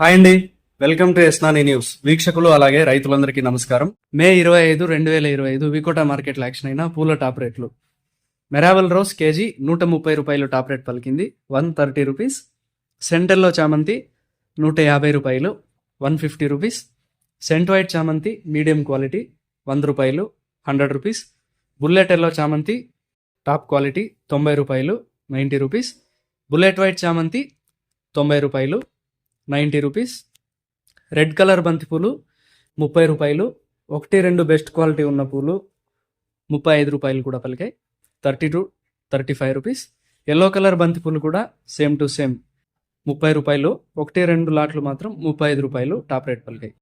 Hi అండి. Welcome to ఎస్నాని news. వీక్షకులు అలాగే రైతులందరికీ నమస్కారం. మే ఇరవై ఐదు రెండు వేల ఇరవై ఐదు వికోటా మార్కెట్లో యాక్షన్ అయిన పూల టాప్ రేట్లు. మెరావల్ రోజ్ కేజీ నూట ముప్పై రూపాయలు టాప్ రేట్ పలికింది. One thirty rupees. సెంటర్లో చామంతి నూట యాభై రూపాయలు వన్ ఫిఫ్టీ రూపీస్. సెంట్ వైట్ చామంతి మీడియం క్వాలిటీ వంద రూపాయలు హండ్రెడ్ రూపీస్. బుల్లెట్ ఎల్లో చామంతి టాప్ క్వాలిటీ తొంభై రూపాయలు నైంటీ రూపీస్. బుల్లెట్ వైట్ చామంతి తొంభై రూపాయలు నైంటీ రూపీస్. రెడ్ కలర్ బంతి పూలు ముప్పై రూపాయలు. ఒకటి రెండు బెస్ట్ క్వాలిటీ ఉన్న పూలు ముప్పై ఐదు రూపాయలు కూడా పలికాయి. Thirty to thirty five rupees. Yellow colour బంతి పూలు కూడా సేమ్ టు సేమ్ ముప్పై రూపాయలు. ఒకటి రెండు లాట్లు మాత్రం ముప్పై ఐదు రూపాయలు టాప్ రేట్ పలికాయి.